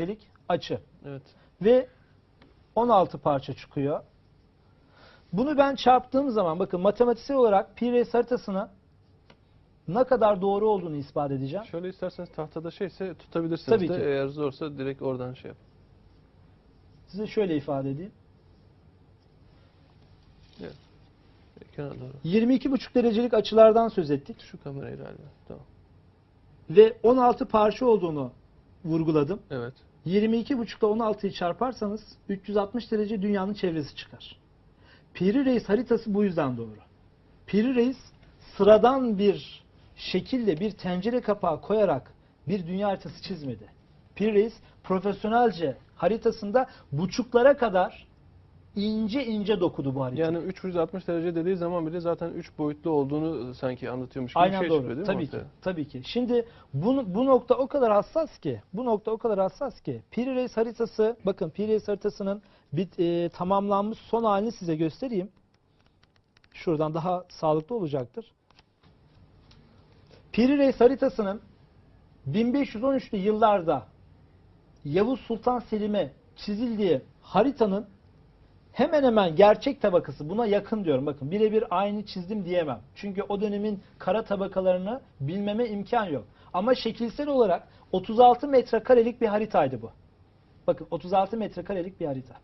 derecelik açı. Evet. Ve 16 parça çıkıyor. Bunu ben çarptığım zaman bakın matematiksel olarak pi reis haritasına ne kadar doğru olduğunu ispat edeceğim. Şöyle isterseniz tahtada şeyse tutabilirsiniz Tabii de ki. eğer zorsa direkt oradan şey yap. Size şöyle ifade edeyim. Kenara doğru. 22,5 derecelik açılardan söz ettik. Şu kamerayı galiba. Tamam. Ve 16 parça olduğunu vurguladım. Evet. 22,5 ile 16'yı çarparsanız 360 derece dünyanın çevresi çıkar. Piri Reis haritası bu yüzden doğru. Piri Reis sıradan bir şekilde bir tencere kapağı koyarak bir dünya haritası çizmedi. Piri Reis profesyonelce haritasında buçuklara kadar ince ince dokudu bu haritayı. Yani 360 derece dediği zaman bile zaten 3 boyutlu olduğunu sanki anlatıyormuş gibi Aynen bir şey doğru. çıkıyor değil mi tabii ki. ortaya? Tabii ki. Şimdi bu, bu nokta o kadar hassas ki, bu nokta o kadar hassas ki Piri Reis haritası, bakın Piri Reis haritasının bit, e, tamamlanmış son halini size göstereyim. Şuradan daha sağlıklı olacaktır. Piri Reis haritasının 1513'lü yıllarda Yavuz Sultan Selim'e çizildiği haritanın hemen hemen gerçek tabakası buna yakın diyorum. Bakın birebir aynı çizdim diyemem. Çünkü o dönemin kara tabakalarını bilmeme imkan yok. Ama şekilsel olarak 36 metrekarelik bir haritaydı bu. Bakın 36 metrekarelik bir harita.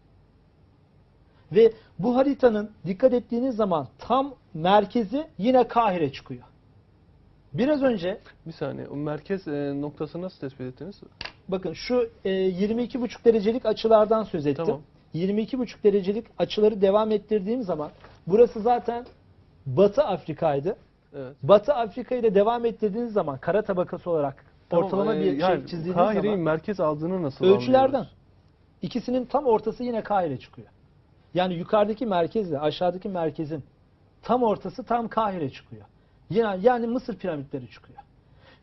Ve bu haritanın dikkat ettiğiniz zaman tam merkezi yine Kahire çıkıyor. Biraz önce Bir saniye. O merkez e, noktası nasıl tespit ettiniz? bakın şu e, 22,5 derecelik açılardan söz ettim. Tamam. 22,5 derecelik açıları devam ettirdiğim zaman burası zaten Batı Afrika'ydı. Evet. Batı Afrika ile devam ettirdiğiniz zaman kara tabakası olarak Tamam, ortalama e, bir şey yani çizdiğiniz Kahire'yi zaman merkez aldığını nasıl ölçülerden anlıyoruz? ikisinin tam ortası yine Kahire çıkıyor. Yani yukarıdaki merkezle aşağıdaki merkezin tam ortası tam Kahire çıkıyor. Yani, yani Mısır piramitleri çıkıyor.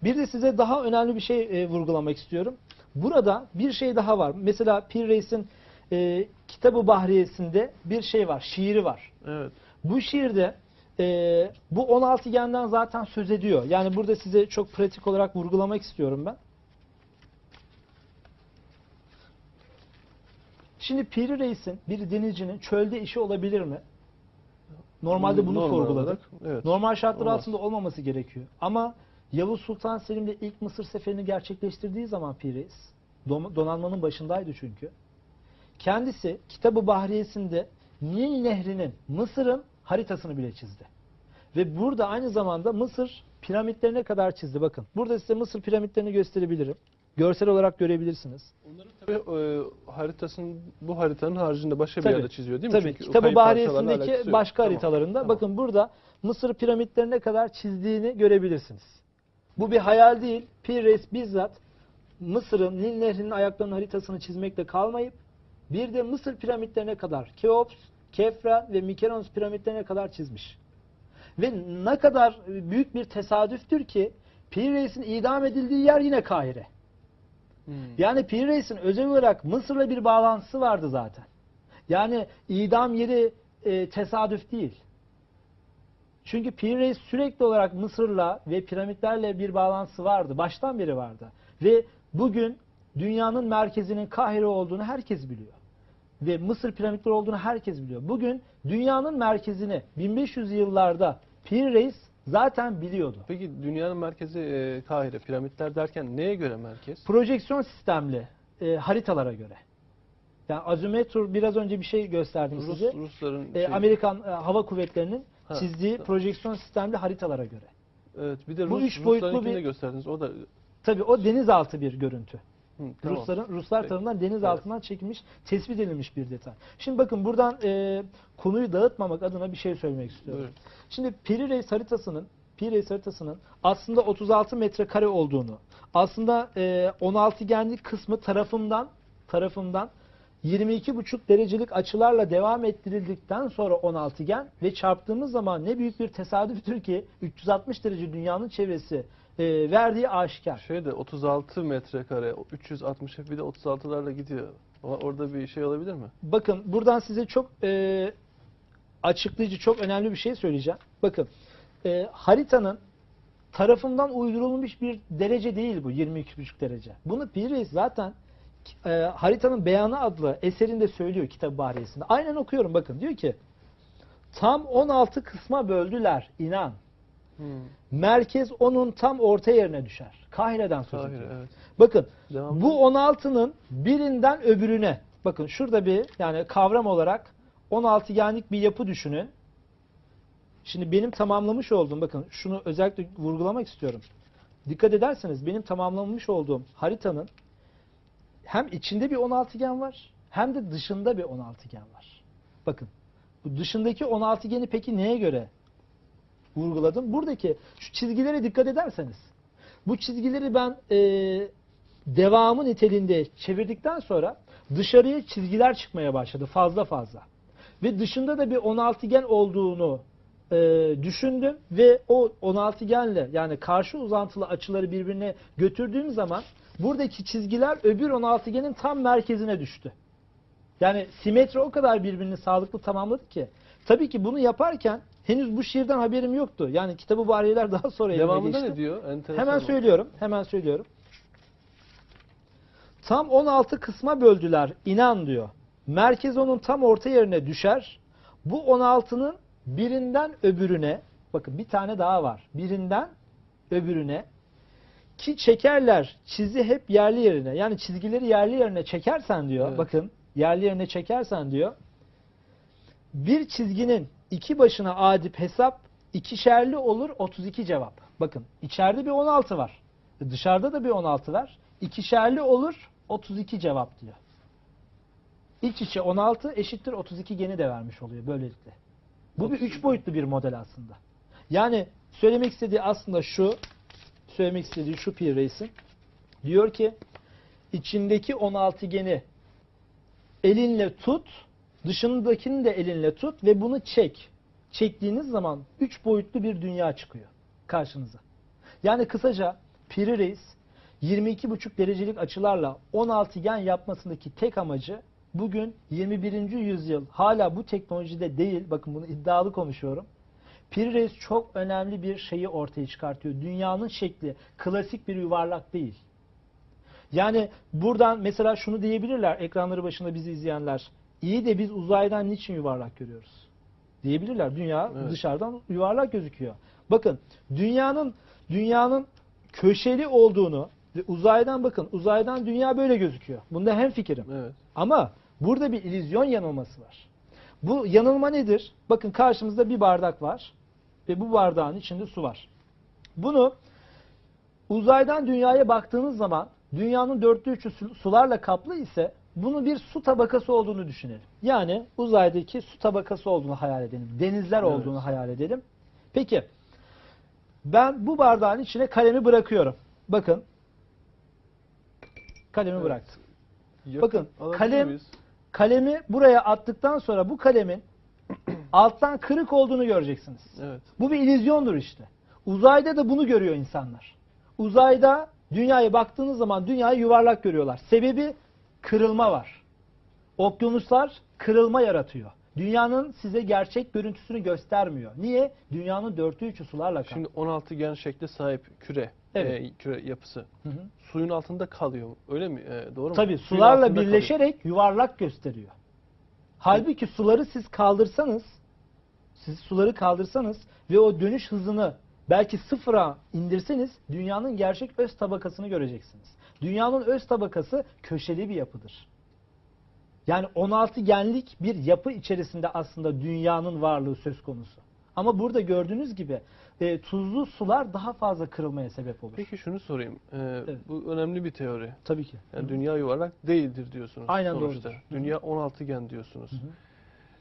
Bir de size daha önemli bir şey e, vurgulamak istiyorum. Burada bir şey daha var. Mesela Pir Reis'in e, Kitab-ı Bahriyesinde bir şey var, şiiri var. Evet. Bu şiirde e, bu 16 genden zaten söz ediyor. Yani burada size çok pratik olarak vurgulamak istiyorum ben. Şimdi Piri Reis'in bir denizcinin çölde işi olabilir mi? Normalde bunu Normal sorguladık. olarak, evet. Normal şartlar Olmaz. altında olmaması gerekiyor. Ama Yavuz Sultan Selim de ilk Mısır seferini gerçekleştirdiği zaman Piri Reis, don- donanmanın başındaydı çünkü. Kendisi Kitab-ı Bahriyesinde Nil Nehri'nin Mısır'ın haritasını bile çizdi. Ve burada aynı zamanda Mısır piramitlerine kadar çizdi. Bakın burada size Mısır piramitlerini gösterebilirim. Görsel olarak görebilirsiniz. Onların tabii e, haritasının bu haritanın haricinde başka bir Tabii. yerde çiziyor değil mi? Tabii Çünkü Kitab-ı Bahriyesindeki başka Tamam, haritalarında tamam. bakın burada Mısır piramitlerine kadar çizdiğini görebilirsiniz. Bu bir hayal değil. Pir Reis bizzat Mısır'ın Nil Nehri'nin ayaklarının haritasını çizmekle kalmayıp bir de Mısır piramitlerine kadar Keops, Kefra ve Mikeronos piramitlerine kadar çizmiş. Ve ne kadar büyük bir tesadüftür ki Pir Reis'in idam edildiği yer yine Kahire. Hmm. Yani Pir Reis'in özel olarak Mısır'la bir bağlantısı vardı zaten. Yani idam yeri e, tesadüf değil. Çünkü Pir Reis sürekli olarak Mısır'la ve piramitlerle bir bağlantısı vardı. Baştan beri vardı. Ve bugün dünyanın merkezinin Kahire olduğunu herkes biliyor. Ve Mısır piramitleri olduğunu herkes biliyor. Bugün dünyanın merkezini 1500 yıllarda Pir Reis zaten biliyordu. Peki dünyanın merkezi e, Kahire, piramitler derken neye göre merkez? projeksiyon sistemli e, haritalara göre. Yani azimutur biraz önce bir şey gösterdim Rus, size. Rusların E, şey- Amerikan e, Hava Kuvvetleri'nin Ha, çizdiği tamam. projeksiyon sistemli haritalara göre. Evet, bir de bu Rus, üç boyutlu bir- gösterdiniz. O da Tabii o denizaltı bir görüntü. Hı, tamam. Rusların Ruslar Peki. tarafından deniz altından çekilmiş, tespit edilmiş bir detay. Şimdi bakın buradan e, konuyu dağıtmamak adına bir şey söylemek istiyorum. Buyurun. Şimdi Piri Reis haritasının Piri Reis haritasının aslında 36 metrekare olduğunu, aslında e, 16 genlik kısmı tarafından tarafından 22,5 derecelik açılarla devam ettirildikten sonra 16 gen ve çarptığımız zaman ne büyük bir tesadüftür ki 360 derece dünyanın çevresi e, verdiği aşikar. Şeyde 36 metrekare, 360 bir de 36'larla gidiyor. Orada bir şey olabilir mi? Bakın buradan size çok e, açıklayıcı, çok önemli bir şey söyleyeceğim. Bakın e, haritanın tarafından uydurulmuş bir derece değil bu 22,5 derece. Bunu Piri zaten e, Haritanın Beyanı adlı eserinde söylüyor kitap baharesinde. Aynen okuyorum bakın. Diyor ki tam 16 kısma böldüler inan. Hmm. Merkez onun tam orta yerine düşer. Kahire'den söz Kahire, ediyor. evet. Bakın Devam bu 16'nın birinden öbürüne bakın şurada bir yani kavram olarak 16 genlik bir yapı düşünün. Şimdi benim tamamlamış olduğum bakın şunu özellikle vurgulamak istiyorum. Dikkat ederseniz benim tamamlamış olduğum haritanın hem içinde bir 16 gen var hem de dışında bir 16 gen var. Bakın bu dışındaki 16 geni peki neye göre vurguladım? Buradaki şu çizgilere dikkat ederseniz bu çizgileri ben e, devamı niteliğinde çevirdikten sonra dışarıya çizgiler çıkmaya başladı fazla fazla. Ve dışında da bir 16 gen olduğunu e, düşündüm ve o 16 genle yani karşı uzantılı açıları birbirine götürdüğüm zaman buradaki çizgiler öbür 16 genin tam merkezine düştü. Yani simetri o kadar birbirini sağlıklı tamamladı ki. Tabii ki bunu yaparken henüz bu şiirden haberim yoktu. Yani kitabı bariyeler daha sonra Devamında geçti. ne diyor? Enteresan Hemen bu. söylüyorum. Hemen söylüyorum. Tam 16 kısma böldüler. inan diyor. Merkez onun tam orta yerine düşer. Bu 16'nın birinden öbürüne bakın bir tane daha var. Birinden öbürüne ki çekerler çizi hep yerli yerine. Yani çizgileri yerli yerine çekersen diyor. Evet. Bakın yerli yerine çekersen diyor. Bir çizginin iki başına adip hesap ikişerli olur 32 cevap. Bakın içeride bir 16 var. Dışarıda da bir 16 var. İkişerli olur 32 cevap diyor. İç içe 16 eşittir 32 geni de vermiş oluyor böylelikle. Bu bir 3 boyutlu bir model aslında. Yani söylemek istediği aslında şu, söylemek istediği şu Pi Reis'in. Diyor ki içindeki 16 geni elinle tut, dışındakini de elinle tut ve bunu çek. Çektiğiniz zaman 3 boyutlu bir dünya çıkıyor karşınıza. Yani kısaca Piri Reis 22,5 derecelik açılarla 16 gen yapmasındaki tek amacı bugün 21. yüzyıl hala bu teknolojide değil, bakın bunu iddialı konuşuyorum. Piri Reis çok önemli bir şeyi ortaya çıkartıyor. Dünyanın şekli klasik bir yuvarlak değil. Yani buradan mesela şunu diyebilirler ekranları başında bizi izleyenler. İyi de biz uzaydan niçin yuvarlak görüyoruz? Diyebilirler. Dünya Evet. dışarıdan yuvarlak gözüküyor. Bakın dünyanın dünyanın köşeli olduğunu ve uzaydan bakın uzaydan dünya böyle gözüküyor. Bunda hem fikrim. Evet. Ama burada bir illüzyon yanılması var. Bu yanılma nedir? Bakın karşımızda bir bardak var ve bu bardağın içinde su var. Bunu uzaydan dünyaya baktığınız zaman dünyanın dörtte üçü su- sularla kaplı ise bunu bir su tabakası olduğunu düşünelim. Yani uzaydaki su tabakası olduğunu hayal edelim. Denizler Evet. olduğunu hayal edelim. Peki ben bu bardağın içine kalemi bırakıyorum. Bakın kalemi Evet. bıraktım. Yakın Bakın, kalem- miyiz? Kalemi buraya attıktan sonra bu kalemin alttan kırık olduğunu göreceksiniz. Evet. Bu bir illüzyondur işte. Uzayda da bunu görüyor insanlar. Uzayda dünyaya baktığınız zaman dünyayı yuvarlak görüyorlar. Sebebi kırılma var. Okyanuslar kırılma yaratıyor. Dünyanın size gerçek görüntüsünü göstermiyor. Niye? Dünyanın dörtte üçü sularla kaplı. Şimdi 16 gen şekle sahip küre, Evet. e, küre yapısı Hı hı. suyun altında kalıyor. Öyle mi? E, doğru mu? Tabii sularla birleşerek yuvarlak gösteriyor. Halbuki suları siz kaldırsanız, siz suları kaldırsanız ve o dönüş hızını belki sıfıra indirseniz dünyanın gerçek öz tabakasını göreceksiniz. Dünyanın öz tabakası köşeli bir yapıdır. Yani 16 genlik bir yapı içerisinde aslında dünyanın varlığı söz konusu. Ama burada gördüğünüz gibi e, tuzlu sular daha fazla kırılmaya sebep olur. Peki şunu sorayım. E, Evet. Bu önemli bir teori. Tabii ki. Yani dünya yuvarlak değildir diyorsunuz. Aynen sonuçta. doğrudur. Dünya 16 gen diyorsunuz. Hı hı.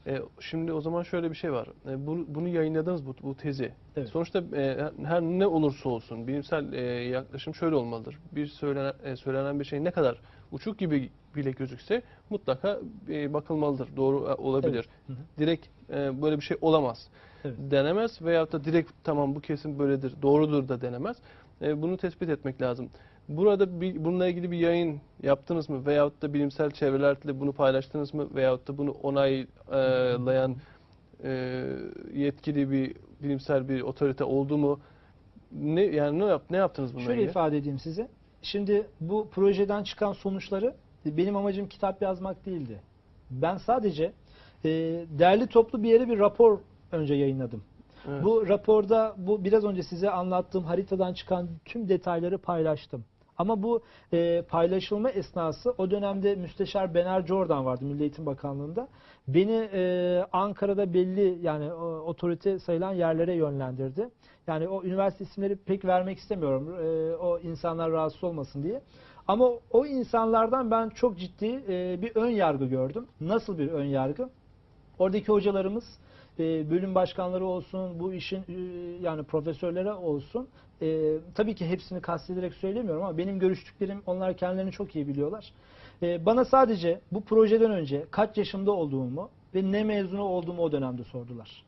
E, şimdi o zaman şöyle bir şey var. E, bunu, bunu yayınladınız bu, bu tezi. Evet. Sonuçta e, her ne olursa olsun bilimsel e, yaklaşım şöyle olmalıdır. Bir söylenen, e, söylenen bir şey ne kadar uçuk gibi bile gözükse mutlaka e, bakılmalıdır. Doğru e, olabilir. Hı hı. Direkt e, böyle bir şey olamaz. Evet. Denemez veyahut da direkt tamam bu kesin böyledir, doğrudur da denemez. E, bunu tespit etmek lazım. Burada bir, bununla ilgili bir yayın yaptınız mı? Veyahut da bilimsel çevrelerle bunu paylaştınız mı? Veyahut da bunu onaylayan e, yetkili bir bilimsel bir otorite oldu mu? Ne yani ne yap ne yaptınız bununla Şöyle ilgili? ifade edeyim size. Şimdi bu projeden çıkan sonuçları benim amacım kitap yazmak değildi. Ben sadece e, derli toplu bir yere bir rapor önce yayınladım. Evet. Bu raporda bu biraz önce size anlattığım haritadan çıkan tüm detayları paylaştım. Ama bu e, paylaşılma esnası o dönemde Müsteşar Bener Jordan vardı Milli Eğitim Bakanlığı'nda. Beni e, Ankara'da belli yani o, otorite sayılan yerlere yönlendirdi. Yani o üniversite isimleri pek vermek istemiyorum. E, o insanlar rahatsız olmasın diye. Ama o insanlardan ben çok ciddi e, bir ön yargı gördüm. Nasıl bir ön yargı? Oradaki hocalarımız, e, bölüm başkanları olsun, bu işin e, yani profesörleri olsun. E, tabii ki hepsini kastederek söylemiyorum ama benim görüştüklerim onlar kendilerini çok iyi biliyorlar. E, bana sadece bu projeden önce kaç yaşımda olduğumu ve ne mezunu olduğumu o dönemde sordular.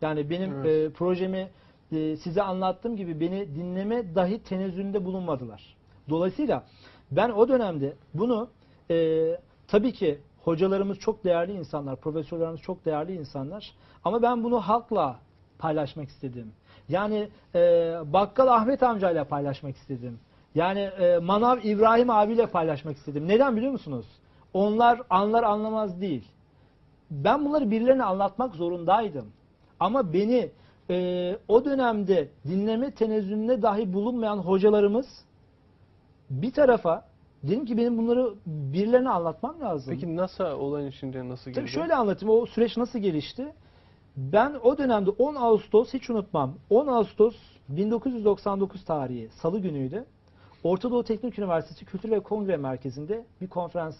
Yani benim Evet. e, projemi e, size anlattığım gibi beni dinleme dahi tenezzülünde bulunmadılar. Dolayısıyla ben o dönemde bunu e, tabii ki hocalarımız çok değerli insanlar, profesörlerimiz çok değerli insanlar ama ben bunu halkla paylaşmak istedim. Yani e, Bakkal Ahmet amcayla paylaşmak istedim. Yani e, Manav İbrahim abiyle paylaşmak istedim. Neden biliyor musunuz? Onlar anlar anlamaz değil. Ben bunları birilerine anlatmak zorundaydım. Ama beni e, o dönemde dinleme tenezzülüne dahi bulunmayan hocalarımız bir tarafa dedim ki benim bunları birilerine anlatmam lazım. Peki NASA olayın içinde nasıl girdi? Tabii şöyle anlatayım o süreç nasıl gelişti. Ben o dönemde 10 Ağustos hiç unutmam. 10 Ağustos 1999 tarihi Salı günüydü. Orta Doğu Teknik Üniversitesi Kültür ve Kongre Merkezi'nde bir konferans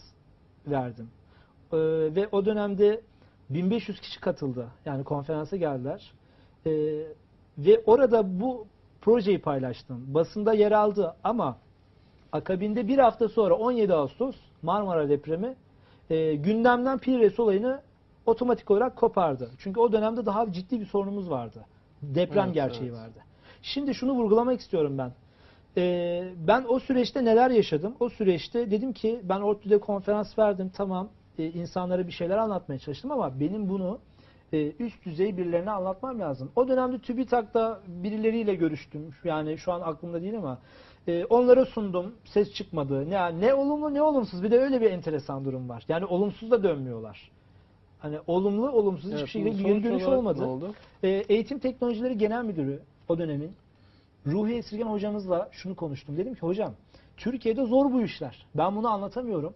verdim. Ee, ve o dönemde 1500 kişi katıldı. Yani konferansa geldiler. Ee, ve orada bu projeyi paylaştım. Basında yer aldı ama akabinde bir hafta sonra 17 Ağustos Marmara depremi e, gündemden Pires olayını otomatik olarak kopardı. Çünkü o dönemde daha ciddi bir sorunumuz vardı. Deprem Evet, gerçeği evet. vardı. Şimdi şunu vurgulamak istiyorum ben. E, ben o süreçte neler yaşadım? O süreçte dedim ki ben ODTÜ'de konferans verdim tamam e, insanlara bir şeyler anlatmaya çalıştım ama benim bunu e, üst düzey birilerine anlatmam lazım. O dönemde TÜBİTAK'ta birileriyle görüştüm. Yani şu an aklımda değil ama e, onlara sundum. Ses çıkmadı. Ne, ne olumlu ne olumsuz. Bir de öyle bir enteresan durum var. Yani olumsuz da dönmüyorlar. Hani olumlu olumsuz Evet, hiçbir şekilde bir geri dönüş olarak olmadı. Oldu? E, Eğitim Teknolojileri Genel Müdürü o dönemin Ruhi Esirgen hocamızla şunu konuştum. Dedim ki hocam Türkiye'de zor bu işler. Ben bunu anlatamıyorum.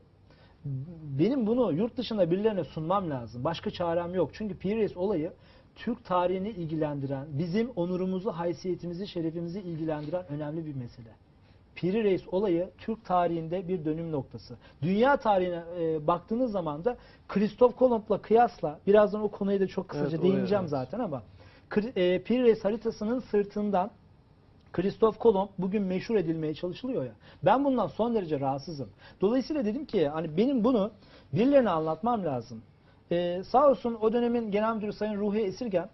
Benim bunu yurt dışında birilerine sunmam lazım. Başka çarem yok. Çünkü Pires olayı Türk tarihini ilgilendiren, bizim onurumuzu, haysiyetimizi, şerefimizi ilgilendiren önemli bir mesele. Piri Reis olayı Türk tarihinde bir dönüm noktası. Dünya tarihine e, baktığınız zaman da Kristof Kolomb'la kıyasla, birazdan o konuya da çok kısaca Evet, değineceğim evet. zaten ama e, Piri Reis haritasının sırtından Kristof Kolomb bugün meşhur edilmeye çalışılıyor ya. Ben bundan son derece rahatsızım. Dolayısıyla dedim ki hani benim bunu birilerine anlatmam lazım. Ee, sağ olsun o dönemin genel müdürü Sayın Ruhi Esirgen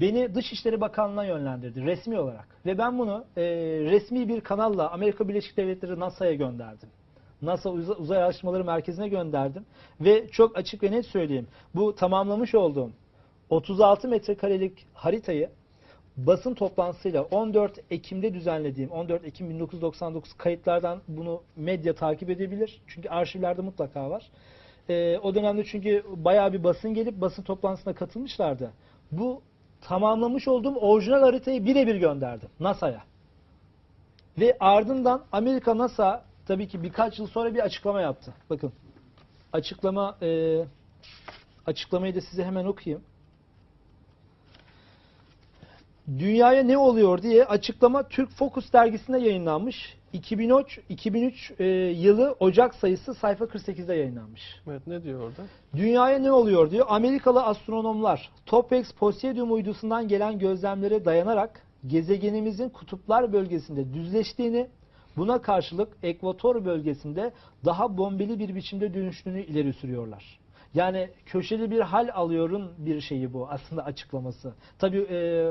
beni Dışişleri Bakanlığı'na yönlendirdi resmi olarak. Ve ben bunu e, resmi bir kanalla Amerika Birleşik Devletleri NASA'ya gönderdim. NASA Uz- Uzay Araştırmaları Merkezi'ne gönderdim. Ve çok açık ve net söyleyeyim. Bu tamamlamış olduğum 36 metrekarelik haritayı basın toplantısıyla 14 Ekim'de düzenlediğim 14 Ekim 1999 kayıtlardan bunu medya takip edebilir. Çünkü arşivlerde mutlaka var. Ee, o dönemde çünkü bayağı bir basın gelip basın toplantısına katılmışlardı. Bu tamamlamış olduğum orijinal haritayı birebir gönderdim NASA'ya. Ve ardından Amerika NASA tabii ki birkaç yıl sonra bir açıklama yaptı. Bakın açıklama e, açıklamayı da size hemen okuyayım. Dünyaya ne oluyor diye açıklama Türk Focus dergisinde yayınlanmış. 2003, 2003 e, yılı Ocak sayısı sayfa 48'de yayınlanmış. Evet ne diyor orada? Dünyaya ne oluyor diyor. Amerikalı astronomlar Topex Poseidon uydusundan gelen gözlemlere dayanarak gezegenimizin kutuplar bölgesinde düzleştiğini, buna karşılık ekvator bölgesinde daha bombeli bir biçimde dönüştüğünü ileri sürüyorlar. Yani köşeli bir hal alıyorun bir şeyi bu aslında açıklaması. Tabii e,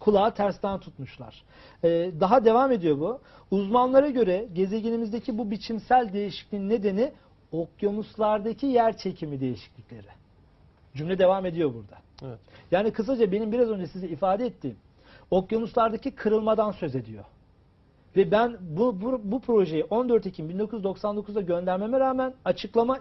kulağı tersten tutmuşlar. E, daha devam ediyor bu. Uzmanlara göre gezegenimizdeki bu biçimsel değişikliğin nedeni okyanuslardaki yer çekimi değişiklikleri. Cümle devam ediyor burada. Evet. Yani kısaca benim biraz önce size ifade ettiğim okyanuslardaki kırılmadan söz ediyor. Ve ben bu, bu, bu projeyi 14 Ekim 1999'da göndermeme rağmen açıklama